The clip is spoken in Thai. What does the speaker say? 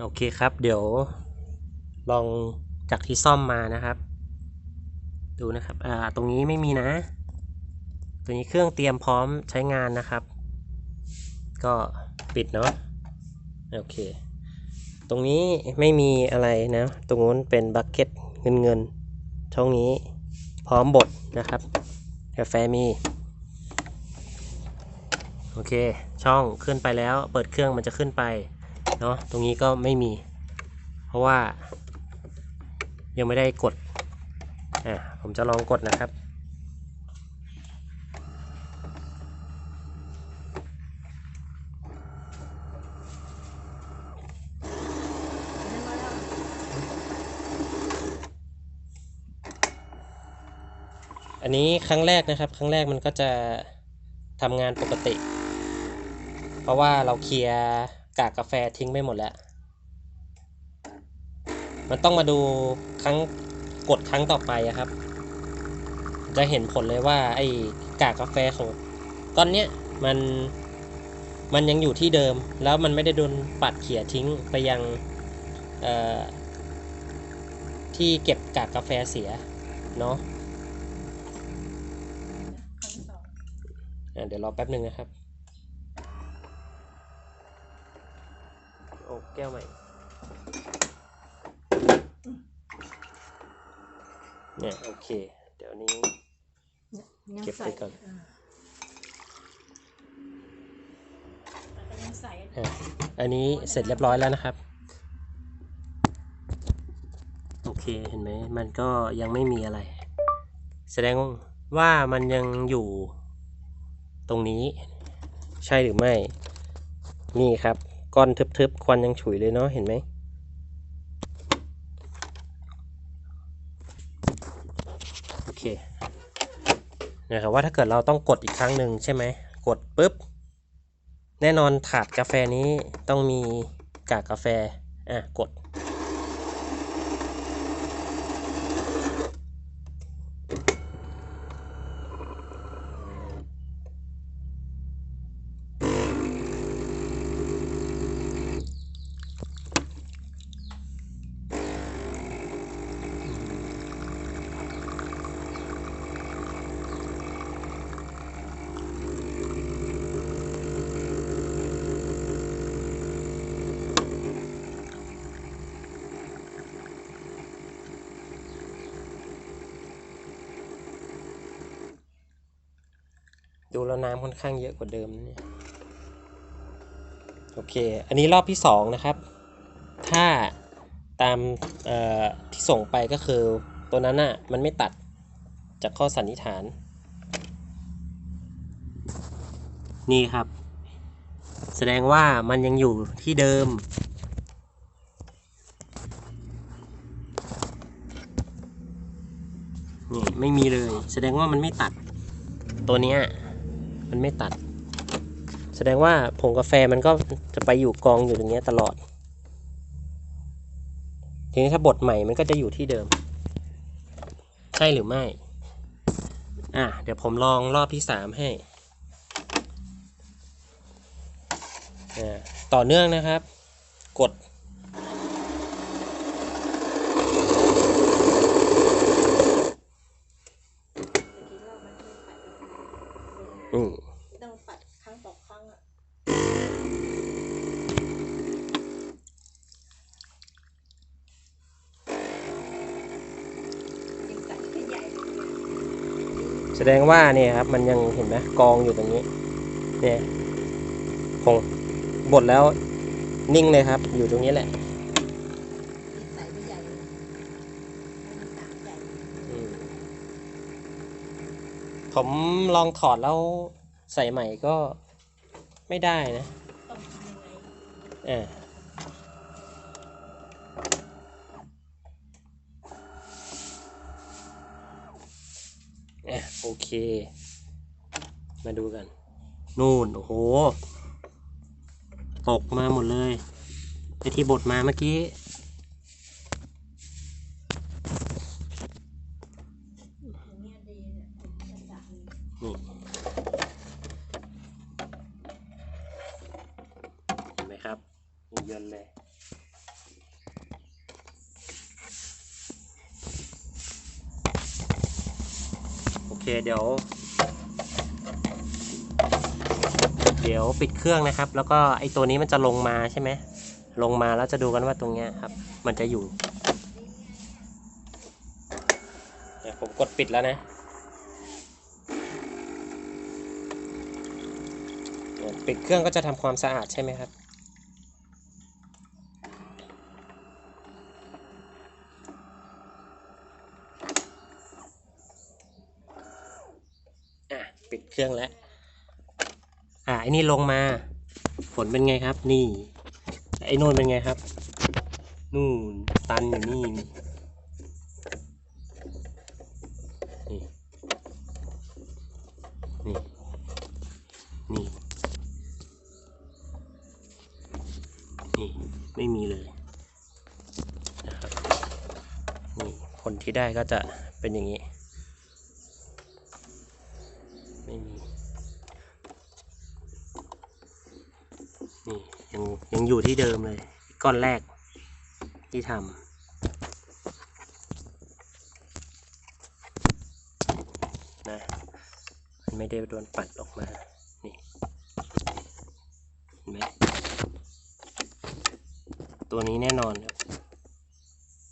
โอเคครับ เดี๋ยวลองจากที่ซ่อมมานะครับ ดูนะครับอ่าตรงนี้ไม่มีนะ ตัวนี้เครื่องเตรียมพร้อมใช้งานนะครับ ก็ปิดเนาะโอเค ตรงนี้ไม่มีอะไรนะ ตรงนู้นเป็นบักเก็ตเงินเงินช่องนี้พร้อมบดนะครับกาแฟมีโอเค ช่องขึ้นไปแล้ว เปิดเครื่องมันจะขึ้นไป เนาะตรงนี้ก็ไม่มี เพราะว่า ยังไม่ได้กดอ่าผมจะลองกดนะครับ อันนี้ครั้งแรกนะครับ ครั้งแรกมันก็จะทำงานปกติ เพราะว่าเราเคลียร์ กากกาแฟทิ้งไปหมดแล้ว มันต้องมาดูครั้งกดครั้งต่อไปอะครับ จะเห็นผลเลยว่าไอ้กากกาแฟของก้อนเนี้ยมันมันยังอยู่ที่เดิม แล้วมันไม่ได้โดนปัดเขี่ยทิ้งไปยังที่เก็บกากกาแฟเสียเนาะะเดี๋ยวรอแป๊บหนึ่งนะครับ โอ้แก้วใหม่ เนี่ยโอเค เดี๋ยวนี้ ยังเก็บใส่ไว้ก่อนาแต่ก็ยังใส่อะอันนี้เสร็จเรียบร้อยแล้วนะครับ โอเคเห็นไหมมันก็ยังไม่มีอะไร แสดงว่ามันยังอยู่ตรงนี้ ใช่หรือไม่ นี่ครับ ก้อนทึบๆ ควันยังฉุยเลยเนาะเห็นไหมโอเคนะครับว่าถ้าเกิดเราต้องกดอีกครั้งหนึ่งใช่ไหมกดปุ๊บ แน่นอนถาดกาแฟนี้ต้องมีกากกาแฟอะกด ดูแล้วน้ำค่อนข้างเยอะกว่าเดิมนะเนี่ยโอเค อันนี้รอบที่สองนะครับ ถ้าตามที่ส่งไปก็คือตัวนั้นน่ะมันไม่ตัดจากข้อสันนิษฐาน นี่ครับ แสดงว่ามันยังอยู่ที่เดิม นี่ไม่มีเลย แสดงว่ามันไม่ตัดตัวเนี้ย มันไม่ตัด แสดงว่าผงกาแฟมันก็จะไปอยู่กองอยู่ตรงเนี้ยตลอด ทีนี้ถ้าบดใหม่มันก็จะอยู่ที่เดิม ใช่หรือไม่ อะเดี๋ยวผมลองรอบที่สามให้อ่าต่อเนื่องนะครับ กด อืมต้องปัดครั้งต่อครั้งอะยังใส่ไม่ใหญ่เลยแสดงว่าเนี่ยครับ มันยังเห็นไหมกองอยู่ตรงนี้ เนี่ยคงบดแล้วนิ่งเลยครับ อยู่ตรงนี้แหละ ยังใส่ไม่ใหญ่เลยมันสามใหญ่ อืม ผมลองถอดแล้วใส่ใหม่ก็ไม่ได้นะต้องทำยังไงอ่าอะโอเค มาดูกัน นู่น โอ้โห ตกมาหมดเลยไอที่บดมาเมื่อกีุ้่นยนต์เลยโอเคเดี๋ยว เดี๋ยวปิดเครื่องนะครับ แล้วก็ไอตัวนี้มันจะลงมาใช่ไหมลงมาแล้วจะดูกันว่าตรงเนี้ยครับ มันจะอยู่เดี๋ยวผมกดปิดแล้วนะปิดเครื่องก็จะทำความสะอาดใช่ไหมครับ ปิดเครื่องแล้ว อะไอ้นี่ลงมา ผลเป็นไงครับ นี่ ไอ้นู่นเป็นไงครับ นู่นตันอยู่นี่นี่ นี่ นี่ นี่นี่ไม่มีเลยนะครับนี่ผลที่ได้ก็จะเป็นอย่างนี้ ไม่มี นี่ยังยังอยู่ที่เดิมเลย ก้อนแรกที่ทำนะมันไม่ได้โดนปัดออกมา นี่เห็นไหมตัวนี้แน่นอนครับ